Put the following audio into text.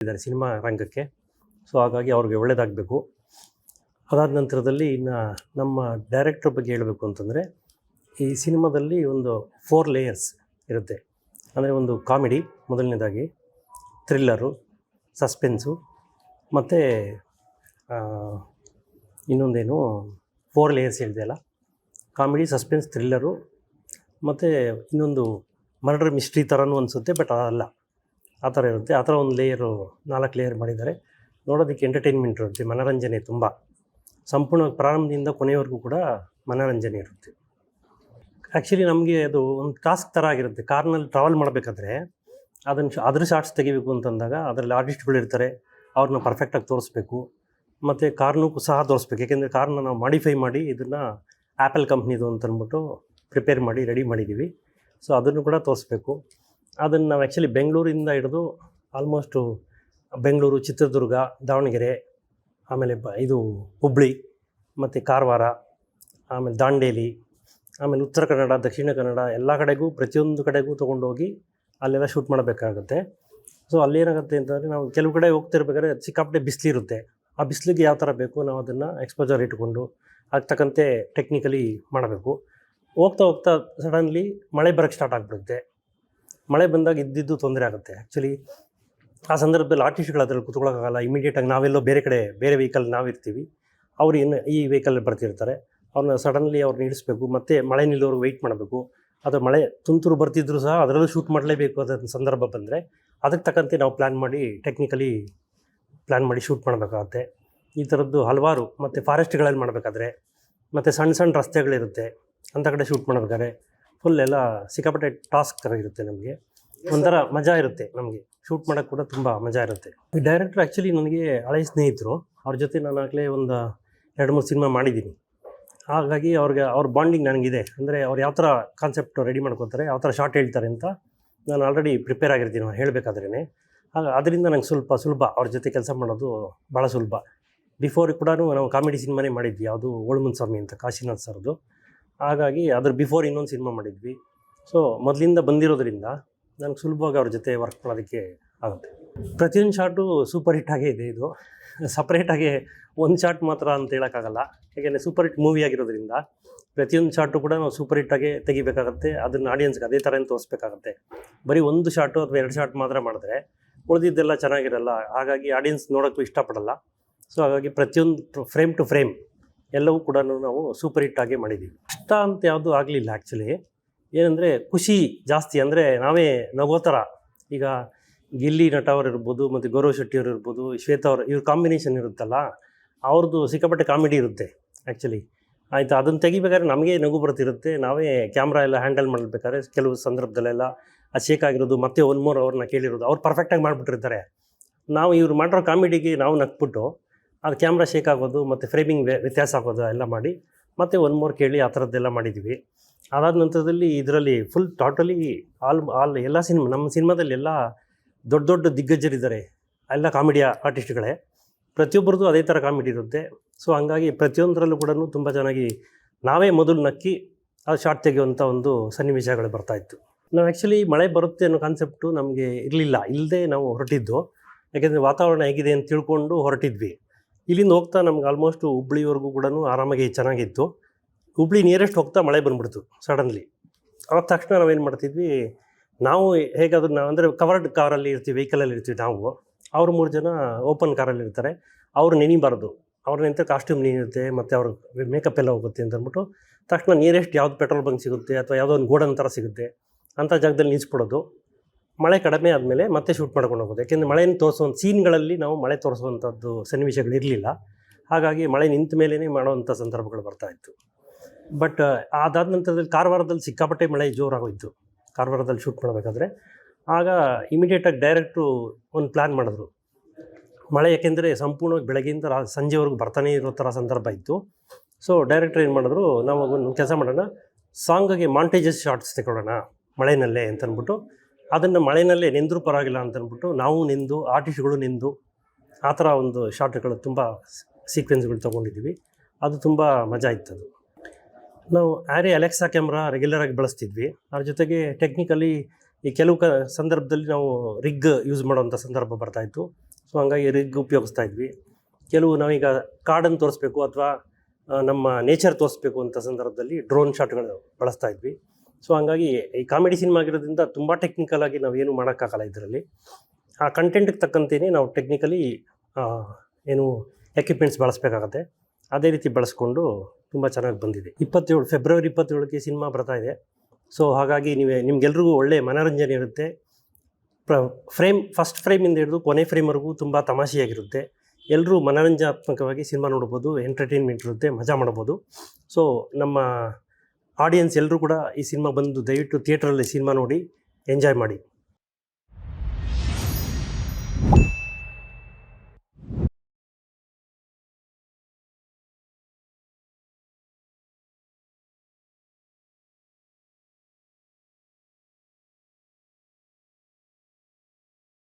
ಇದ್ದಾರೆ ಸಿನಿಮಾ ರಂಗಕ್ಕೆ. ಸೊ ಹಾಗಾಗಿ ಅವ್ರಿಗೆ ಒಳ್ಳೆಯದಾಗಬೇಕು ಅದಾದ ನಂತರದಲ್ಲಿ ಇನ್ನು ನಮ್ಮ ಡೈರೆಕ್ಟ್ರ್ ಬಗ್ಗೆ ಹೇಳಬೇಕು ಅಂತಂದರೆ, ಈ ಸಿನಿಮಾದಲ್ಲಿ ಒಂದು ಫೋರ್ ಲೇಯರ್ಸ್ ಇರುತ್ತೆ. ಅಂದರೆ ಒಂದು ಕಾಮಿಡಿ ಮೊದಲನೇದಾಗಿ ಥ್ರಿಲ್ಲರು ಸಸ್ಪೆನ್ಸು ಮತ್ತು ಇನ್ನೊಂದೇನು ಫೋರ್ ಲೇಯರ್ಸ್ ಹೇಳಿದೆ ಅಲ್ಲ. ಕಾಮಿಡಿ ಸಸ್ಪೆನ್ಸ್ ಥ್ರಿಲ್ಲರು ಮತ್ತು ಇನ್ನೊಂದು ಮರ್ಡರ್ ಮಿಸ್ಟ್ರಿ ಥರನೂ ಅನಿಸುತ್ತೆ ಬಟ್ ಅದಲ್ಲ ಆ ಥರ ಇರುತ್ತೆ. ಆ ಥರ ಒಂದು ಲೇಯರು ನಾಲ್ಕು ಲೇಯರ್ ಮಾಡಿದ್ದಾರೆ. ನೋಡೋದಕ್ಕೆ ಎಂಟರ್ಟೈನ್ಮೆಂಟ್ ಇರುತ್ತೆ, ಮನೋರಂಜನೆ ತುಂಬ. ಸಂಪೂರ್ಣ ಪ್ರಾರಂಭದಿಂದ ಕೊನೆಯವರೆಗೂ ಕೂಡ ಮನೋರಂಜನೆ ಇರುತ್ತೆ. ಆ್ಯಕ್ಚುಲಿ ನಮಗೆ ಅದು ಒಂದು ಟಾಸ್ಕ್ ಥರ ಆಗಿರುತ್ತೆ. ಕಾರ್ನಲ್ಲಿ ಟ್ರಾವೆಲ್ ಮಾಡಬೇಕಾದ್ರೆ ಅದನ್ನು ಅದ್ರ ಶಾರ್ಟ್ಸ್ ತೆಗಿಬೇಕು ಅಂತಂದಾಗ ಅದರಲ್ಲಿ ಆರ್ಟಿಸ್ಟ್ಗಳು ಇರ್ತಾರೆ. ಅವ್ರನ್ನ ಪರ್ಫೆಕ್ಟಾಗಿ ತೋರಿಸ್ಬೇಕು. ಮತ್ತು ಕಾರ್ನೂ ಸಹ ತೋರಿಸ್ಬೇಕು. ಯಾಕೆಂದರೆ ಕಾರ್ನ ನಾವು ಮಾಡಿಫೈ ಮಾಡಿ ಇದನ್ನು ಆ್ಯಪಲ್ ಕಂಪ್ನಿದು ಅಂತಂದ್ಬಿಟ್ಟು ಪ್ರಿಪೇರ್ ಮಾಡಿ ರೆಡಿ ಮಾಡಿದ್ದೀವಿ ಸೊ ಅದನ್ನು ಕೂಡ ತೋರಿಸ್ಬೇಕು. ಅದನ್ನು ನಾವು ಆ್ಯಕ್ಚುಲಿ ಬೆಂಗಳೂರಿಂದ ಹಿಡಿದು ಆಲ್ಮೋಸ್ಟು ಬೆಂಗಳೂರು, ಚಿತ್ರದುರ್ಗ, ದಾವಣಗೆರೆ, ಆಮೇಲೆ ಬ ಇದು ಹುಬ್ಳಿ, ಮತ್ತು ಕಾರವಾರ, ಆಮೇಲೆ ದಾಂಡೇಲಿ, ಆಮೇಲೆ ಉತ್ತರ ಕನ್ನಡ, ದಕ್ಷಿಣ ಕನ್ನಡ ಎಲ್ಲ ಕಡೆಗೂ ಪ್ರತಿಯೊಂದು ಕಡೆಗೂ ತೊಗೊಂಡೋಗಿ ಅಲ್ಲೆಲ್ಲ ಶೂಟ್ ಮಾಡಬೇಕಾಗುತ್ತೆ. ಸೊ ಅಲ್ಲೇನಾಗುತ್ತೆ ಅಂತಂದರೆ ನಾವು ಕೆಲವು ಕಡೆ ಹೋಗ್ತಿರ್ಬೇಕಾದ್ರೆ ಸಿಕ್ಕಾಪಟ್ಟೆ ಬಿಸಿಲಿರುತ್ತೆ ಆ ಬಿಸಿಲಿಗೆ ಯಾವ ಥರ ಬೇಕು ನಾವು ಅದನ್ನು ಎಕ್ಸ್ಪೋಜರ್ ಇಟ್ಕೊಂಡು ಆಗ್ತಕ್ಕಂತೆ ಟೆಕ್ನಿಕಲಿ ಮಾಡಬೇಕು. ಹೋಗ್ತಾ ಹೋಗ್ತಾ ಸಡನ್ಲಿ ಮಳೆ ಬರೋಕ್ಕೆ ಸ್ಟಾರ್ಟ್ ಆಗಿಬಿಡುತ್ತೆ. ಮಳೆ ಬಂದಾಗ ಇದ್ದಿದ್ದು ತೊಂದರೆ ಆಗುತ್ತೆ. ಆ್ಯಕ್ಚುಲಿ ಆ ಸಂದರ್ಭದಲ್ಲಿ ಆರ್ಟಿಸ್ಟ್ಗಳು ಅದರಲ್ಲಿ ಕುತ್ಕೊಳ್ಳೋಕ್ಕಾಗಲ್ಲ ಇಮಿಡಿಯೇಟಾಗಿ ನಾವೆಲ್ಲೋ ಬೇರೆ ಕಡೆ, ಬೇರೆ ವೆಹಿಕಲ್ ನಾವಿರ್ತೀವಿ. ಅವ್ರು ಏನು ಈ ವೆಹಿಕಲ್ ಬರ್ತಿರ್ತಾರೆ. ಅವ್ರನ್ನ ಸಡನ್ಲಿ ಅವ್ರು ಇಳಿಸ್ಬೇಕು. ಮತ್ತು ಮಳೆ ನಿಲ್ಲೋರ್ಗೆ ವೆಯ್ಟ್ ಮಾಡಬೇಕು. ಅಥವಾ ಮಳೆ ತುಂತುರು ಬರ್ತಿದ್ರು ಸಹ ಅದರಲ್ಲೂ ಶೂಟ್ ಮಾಡಲೇಬೇಕು ಅದ ಸಂದರ್ಭ ಬಂದರೆ, ಅದಕ್ಕೆ ತಕ್ಕಂತೆ ನಾವು ಪ್ಲ್ಯಾನ್ ಮಾಡಿ ಟೆಕ್ನಿಕಲಿ ಪ್ಲ್ಯಾನ್ ಮಾಡಿ ಶೂಟ್ ಮಾಡಬೇಕಾಗತ್ತೆ. ಈ ಥರದ್ದು ಹಲವಾರು ಮತ್ತು ಫಾರೆಸ್ಟ್ಗಳಲ್ಲಿ ಮಾಡಬೇಕಾದ್ರೆ, ಮತ್ತು ಸಣ್ಣ ಸಣ್ಣ ರಸ್ತೆಗಳಿರುತ್ತೆ. ಅಂಥ ಕಡೆ ಶೂಟ್ ಮಾಡಬೇಕಾದ್ರೆ ಫುಲ್ ಎಲ್ಲ ಸಿಕ್ಕಾಪಟ್ಟೆ ಟಾಸ್ಕ್ ಥರ ಇರುತ್ತೆ ನಮಗೆ. ಒಂಥರ ಮಜಾ ಇರುತ್ತೆ ನಮಗೆ. ಶೂಟ್ ಮಾಡೋಕ್ಕೆ ಕೂಡ ತುಂಬ ಮಜಾ ಇರುತ್ತೆ. ಈ ಡೈರೆಕ್ಟ್ರ್ ಆ್ಯಕ್ಚುಲಿ ನನಗೆ ಹಳೆಯ ಸ್ನೇಹಿತರು. ಅವ್ರ ಜೊತೆ ನಾನು ಆಗಲೇ ಒಂದು ಎರಡು ಮೂರು ಸಿನಿಮಾ ಮಾಡಿದ್ದೀನಿ. ಹಾಗಾಗಿ ಅವ್ರಿಗೆ ಅವ್ರ ಬಾಂಡಿಂಗ್ ನನಗಿದೆ. ಅಂದರೆ ಅವ್ರು ಯಾವ ಥರ ಕಾನ್ಸೆಪ್ಟ್ ರೆಡಿ ಮಾಡ್ಕೋತಾರೆ ಯಾವ ಥರ ಶಾರ್ಟ್ ಹೇಳ್ತಾರೆ ಅಂತ ನಾನು ಆಲ್ರೆಡಿ ಪ್ರಿಪೇರ್ ಆಗಿರ್ತೀನಿ ಅವ್ರು ಹೇಳಬೇಕಾದ್ರೇ ಆಗ ಅದರಿಂದ ನಂಗೆ ಸ್ವಲ್ಪ ಸುಲಭ. ಅವ್ರ ಜೊತೆ ಕೆಲಸ ಮಾಡೋದು ಭಾಳ ಸುಲಭ. ಬಿಫೋರ್ ಕೂಡ ನಾವು ಕಾಮಿಡಿ ಸಿನಿಮಾನೇ ಮಾಡಿದ್ವಿ. ಯಾವುದು ಓಳ್ಮನ್ ಸ್ವಾಮಿ ಅಂತ ಕಾಶಿನಾಥ್ ಸರ್ದು. ಹಾಗಾಗಿ ಅದ್ರ ಬಿಫೋರ್ ಇನ್ನೊಂದು ಸಿನಿಮಾ ಮಾಡಿದ್ವಿ. ಸೊ ಮೊದಲಿಂದ ಬಂದಿರೋದ್ರಿಂದ ನನಗೆ ಸುಲಭವಾಗಿ ಅವ್ರ ಜೊತೆ ವರ್ಕ್ ಮಾಡೋದಕ್ಕೆ ಆಗುತ್ತೆ. ಪ್ರತಿಯೊಂದು ಶಾಟು ಸೂಪರ್ ಹಿಟ್ ಆಗೇ ಇದೆ ಇದು. ಸಪ್ರೇಟಾಗಿ ಒಂದು ಶಾಟ್ ಮಾತ್ರ ಅಂತ ಹೇಳೋಕ್ಕಾಗಲ್ಲ. ಯಾಕೆಂದರೆ ಸೂಪರ್ ಹಿಟ್ ಮೂವಿ ಆಗಿರೋದ್ರಿಂದ ಪ್ರತಿಯೊಂದು ಶಾಟು ಕೂಡ ನಾವು ಸೂಪರ್ ಹಿಟ್ಟಾಗೆ ತೆಗಿಬೇಕಾಗತ್ತೆ. ಅದನ್ನು ಆಡಿಯನ್ಸ್ಗೆ ಅದೇ ಥರ ತೋರಿಸ್ಬೇಕಾಗತ್ತೆ. ಬರೀ ಒಂದು ಶಾಟು ಅಥವಾ ಎರಡು ಶಾಟ್ ಮಾತ್ರ ಮಾಡಿದ್ರೆ ಉಳಿದಿದ್ದೆಲ್ಲ ಚೆನ್ನಾಗಿರಲ್ಲ. ಹಾಗಾಗಿ ಆಡಿಯನ್ಸ್ ನೋಡೋಕ್ಕೂ ಇಷ್ಟಪಡಲ್ಲ. ಸೊ ಹಾಗಾಗಿ ಪ್ರತಿಯೊಂದು ಫ್ರೇಮ್ ಟು ಫ್ರೇಮ್ ಎಲ್ಲವೂ ಕೂಡ ನಾವು ಸೂಪರ್ ಹಿಟ್ ಆಗಿ ಮಾಡಿದ್ದೀವಿ. ಕಷ್ಟ ಅಂತ ಯಾವುದೂ ಆಗಲಿಲ್ಲ ಆ್ಯಕ್ಚುಲಿ ಏನಂದರೆ ಖುಷಿ ಜಾಸ್ತಿ ಅಂದರೆ ನಾವೇ ನಗೋ ಥರ ಈಗ ಗಿಲ್ಲಿ ನಟ ಅವ್ರು ಇರ್ಬೋದು, ಮತ್ತು ಗೌರವ್ ಶೆಟ್ಟಿ ಅವರು ಇರ್ಬೋದು, ಶ್ವೇತಾ ಅವ್ರು, ಇವ್ರ ಕಾಂಬಿನೇಷನ್ ಇರುತ್ತಲ್ಲ ಅವ್ರದ್ದು ಸಿಕ್ಕಾಪಟ್ಟೆ ಕಾಮಿಡಿ ಇರುತ್ತೆ ಆ್ಯಕ್ಚುಲಿ ಆಯಿತು? ಅದನ್ನು ತೆಗಿಬೇಕಾದ್ರೆ ನಮಗೆ ನಗು ಬರ್ತಿರುತ್ತೆ. ನಾವೇ ಕ್ಯಾಮ್ರಾ ಎಲ್ಲ ಹ್ಯಾಂಡಲ್ ಮಾಡಬೇಕಾದ್ರೆ ಕೆಲವು ಸಂದರ್ಭದಲ್ಲೆಲ್ಲ ಅದು ಶೇಕ್ ಆಗಿರೋದು, ಮತ್ತೆ ಒನ್ ಮೋರ್ ಅವ್ರನ್ನ ಕೇಳಿರೋದು, ಅವ್ರು ಪರ್ಫೆಕ್ಟಾಗಿ ಮಾಡಿಬಿಟ್ಟಿರ್ತಾರೆ. ನಾವು ಇವ್ರು ಮಾಡಿರೋ ಕಾಮಿಡಿಗೆ ನಾವು ನಕ್ಬಿಟ್ಟು ಅದು ಕ್ಯಾಮ್ರಾ ಶೇಕ್ ಆಗೋದು, ಮತ್ತು ಫ್ರೇಮಿಂಗ್ ವ್ಯತ್ಯಾಸ ಆಗೋದು ಎಲ್ಲ ಮಾಡಿ, ಮತ್ತೆ ಒನ್ ಮೋರ್ ಕೇಳಿ ಆ ಥರದ್ದೆಲ್ಲ ಮಾಡಿದ್ವಿ. ಅದಾದ ನಂತರದಲ್ಲಿ ಇದರಲ್ಲಿ ಫುಲ್ ಟೋಟಲಿ ಆಲ್ ಆಲ್ ಎಲ್ಲ ಸಿನಿಮಾ ನಮ್ಮ ಸಿನಿಮಾದಲ್ಲಿ ಎಲ್ಲ ದೊಡ್ಡ ದೊಡ್ಡ ದಿಗ್ಗಜರಿದ್ದಾರೆ. ಎಲ್ಲ ಕಾಮಿಡಿಯ ಆರ್ಟಿಸ್ಟ್ಗಳೇ ಪ್ರತಿಯೊಬ್ಬರದ್ದು ಅದೇ ಥರ ಕಾಮಿಡಿ ಇರುತ್ತೆ. ಸೊ ಹಂಗಾಗಿ ಪ್ರತಿಯೊಂದರಲ್ಲೂ ಕೂಡ ತುಂಬ ಚೆನ್ನಾಗಿ ನಾವೇ ಮೊದಲು ನಕ್ಕಿ, ಅದು ಶಾರ್ಟ್ ತೆಗೆಯುವಂಥ ಒಂದು ಸನ್ನಿವೇಶಗಳು ಬರ್ತಾಯಿತ್ತು ನಾವು ಆ್ಯಕ್ಚುಲಿ ಮಳೆ ಬರುತ್ತೆ ಅನ್ನೋ ಕಾನ್ಸೆಪ್ಟು ನಮಗೆ ಇರಲಿಲ್ಲ. ಇಲ್ಲದೆ ನಾವು ಹೊರಟಿದ್ದು. ಯಾಕೆಂದರೆ ವಾತಾವರಣ ಹೇಗಿದೆ ಅಂತ ತಿಳ್ಕೊಂಡು ಹೊರಟಿದ್ವಿ. ಇಲ್ಲಿಂದ ಹೋಗ್ತಾ ನಮ್ಗೆ ಆಲ್ಮೋಸ್ಟು ಹುಬ್ಳಿವರೆಗೂ ಕೂಡ ಆರಾಮಾಗಿ ಚೆನ್ನಾಗಿತ್ತು. ಹುಬ್ಳಿ ನಿಯರೆಸ್ಟ್ ಹೋಗ್ತಾ ಮಳೆ ಬಂದ್ಬಿಡ್ತು ಸಡನ್ಲಿ ಆದ ತಕ್ಷಣ ನಾವೇನು ಮಾಡ್ತಿದ್ವಿ, ನಾವು ಹೇಗಾದ್ರೂ ನಾವು ಅಂದರೆ ಕವರ್ಡ್ ಕಾರಲ್ಲಿ ಇರ್ತೀವಿ ವೆಹಿಕಲಲ್ಲಿ ಇರ್ತೀವಿ ನಾವು. ಅವ್ರು ಮೂರು ಜನ ಓಪನ್ ಕಾರಲ್ಲಿ ಇರ್ತಾರೆ. ಅವ್ರು ನೆನಿಬಾರ್ದು. ಅವ್ರ ನಿಂತ ಕಾಸ್ಟ್ಯೂಮ್ ನೆನೆಯುತ್ತೆ, ಮತ್ತು ಅವ್ರ ಮೇಕಪ್ ಎಲ್ಲ ಹೋಗುತ್ತೆ ಅಂತ ಅಂದ್ಬಿಟ್ಟು ತಕ್ಷಣ ನಿಯರೆಸ್ಟ್ ಯಾವ್ದು ಪೆಟ್ರೋಲ್ ಬಂಕ್ ಸಿಗುತ್ತೆ, ಅಥವಾ ಯಾವುದೋ ಒಂದು ಗೋಡನ್ ಥರ ಸಿಗುತ್ತೆ ಅಂಥ ಜಾಗದಲ್ಲಿ ನಿಲ್ಲಿಸ್ಬಿಡೋದು ಮಳೆ ಕಡಿಮೆ ಆದಮೇಲೆ ಮತ್ತೆ ಶೂಟ್ ಮಾಡ್ಕೊಂಡು ಹೋಗೋದು. ಯಾಕೆಂದರೆ ಮಳೆಯನ್ನು ತೋರಿಸುವಂಥ ಸೀನ್ಗಳಲ್ಲಿ ನಾವು ಮಳೆ ತೋರಿಸುವಂಥದ್ದು ಸನ್ನಿವೇಶಗಳಿರಲಿಲ್ಲ ಹಾಗಾಗಿ ಮಳೆ ನಿಂತ ಮೇಲೇ ಮಾಡುವಂಥ ಸಂದರ್ಭಗಳು ಬರ್ತಾ ಇತ್ತು. ಬಟ್ ಅದಾದ ನಂತರದಲ್ಲಿ ಕಾರವಾರದಲ್ಲಿ ಸಿಕ್ಕಾಪಟ್ಟೆ ಮಳೆ ಜೋರಾಗೋಯಿತು. ಕಾರವಾರದಲ್ಲಿ ಶೂಟ್ ಮಾಡಬೇಕಾದ್ರೆ. ಆಗ ಇಮಿಡಿಯೇಟಾಗಿ ಡೈರೆಕ್ಟ್ರು ಒಂದು ಪ್ಲ್ಯಾನ್ ಮಾಡಿದ್ರು. ಮಳೆ ಯಾಕೆಂದರೆ ಸಂಪೂರ್ಣವಾಗಿ ಬೆಳಗ್ಗೆಯಿಂದ ರಾ, ಸಂಜೆವರೆಗೂ ಬರ್ತಾನೆ ಇರೋ ಥರ ಸಂದರ್ಭ ಇತ್ತು. ಸೊ ಡೈರೆಕ್ಟ್ರ್ ಏನು ಮಾಡಿದ್ರು ನಾವು ಒಂದು ಕೆಲಸ ಮಾಡೋಣ ಸಾಂಗಿಗೆ ಮಾಂಟೇಜಸ್ ಶಾರ್ಟ್ಸ್ ತಗೊಳ್ಳೋಣ ಮಳೆಯಲ್ಲೇ ಅಂತ ಅಂದ್ಬಿಟ್ಟು ಅದನ್ನು ಮಳೆಯಲ್ಲೇ ನೆಂದರೂ ಪರವಾಗಿಲ್ಲ ಅಂತ ಅಂದ್ಬಿಟ್ಟು ನಾವು ನಿಂದು, ಆರ್ಟಿಸ್ಟ್ಗಳು ನಿಂದು ಆ ಥರ ಒಂದು ಶಾರ್ಟ್ಗಳು ತುಂಬ ಸೀಕ್ವೆನ್ಸ್ಗಳು ತೊಗೊಂಡಿದ್ವಿ ಅದು ತುಂಬ ಮಜಾ ಇತ್ತು ಅದು. ನಾವು ಆ್ಯರಿ ಅಲೆಕ್ಸಾ ಕ್ಯಾಮ್ರಾ ರೆಗ್ಯುಲರಾಗಿ ಬಳಸ್ತಿದ್ವಿ. ಅದ್ರ ಜೊತೆಗೆ ಟೆಕ್ನಿಕಲಿ ಈ ಕೆಲವು ಕ ಸಂದರ್ಭದಲ್ಲಿ ನಾವು ರಿಗ್ ಯೂಸ್ ಮಾಡೋವಂಥ ಸಂದರ್ಭ ಬರ್ತಾಯಿತ್ತು ಸೊ ಹಂಗಾಗಿ ರಿಗ್ ಉಪಯೋಗಿಸ್ತಾ ಇದ್ವಿ. ಕೆಲವು ನಾವೀಗ ಕಾಡನ್ನು ತೋರಿಸ್ಬೇಕು ಅಥವಾ ನಮ್ಮ ನೇಚರ್ ತೋರಿಸ್ಬೇಕು ಅಂತ ಸಂದರ್ಭದಲ್ಲಿ ಡ್ರೋನ್ ಶಾಟ್ಗಳು ಬಳಸ್ತಾ ಇದ್ವಿ. ಸೊ ಹಂಗಾಗಿ ಈ ಕಾಮಿಡಿ ಸಿನಿಮಾ ಆಗಿರೋದ್ರಿಂದ ತುಂಬ ಟೆಕ್ನಿಕಲ್ ಆಗಿ ನಾವೇನು ಮಾಡೋಕ್ಕಾಗಲ್ಲ ಇದರಲ್ಲಿ. ಆ ಕಂಟೆಂಟ್ಗೆ ತಕ್ಕಂತೆಯೇ ನಾವು ಟೆಕ್ನಿಕಲಿ ಏನು ಎಕ್ವಿಪ್ಮೆಂಟ್ಸ್ ಬಳಸಬೇಕಾಗತ್ತೆ. ಅದೇ ರೀತಿ ಬಳಸ್ಕೊಂಡು ತುಂಬ ಚೆನ್ನಾಗಿ ಬಂದಿದೆ. ಇಪ್ಪತ್ತೇಳು ಫೆಬ್ರವರಿ ಇಪ್ಪತ್ತೇಳಕ್ಕೆ ಸಿನಿಮಾ ಬರ್ತಾ ಇದೆ. ಸೊ ಹಾಗಾಗಿ ನೀವೇ, ನಿಮ್ಗೆಲ್ರಿಗೂ ಒಳ್ಳೆ ಮನೋರಂಜನೆ ಇರುತ್ತೆ. ಪ್ರ ಫ್ರೇಮ್ ಫಸ್ಟ್ ಫ್ರೇಮಿಂದ ಹಿಡಿದು ಕೊನೆ ಫ್ರೇಮ್ವರೆಗೂ ತುಂಬ ತಮಾಷೆಯಾಗಿರುತ್ತೆ. ಎಲ್ಲರೂ ಮನೋರಂಜನಾತ್ಮಕವಾಗಿ ಸಿನಿಮಾ ನೋಡ್ಬೋದು ಎಂಟರ್ಟೈನ್ಮೆಂಟ್ ಇರುತ್ತೆ, ಮಜಾ ಮಾಡ್ಬೋದು. ಸೊ ನಮ್ಮ ಆಡಿಯನ್ಸ್ ಎಲ್ಲರೂ ಕೂಡ ಈ ಸಿನಿಮಾ ಬಂದು ದಯವಿಟ್ಟು ಥಿಯೇಟ್ರಲ್ಲಿ ಸಿನಿಮಾ ನೋಡಿ ಎಂಜಾಯ್ ಮಾಡಿ.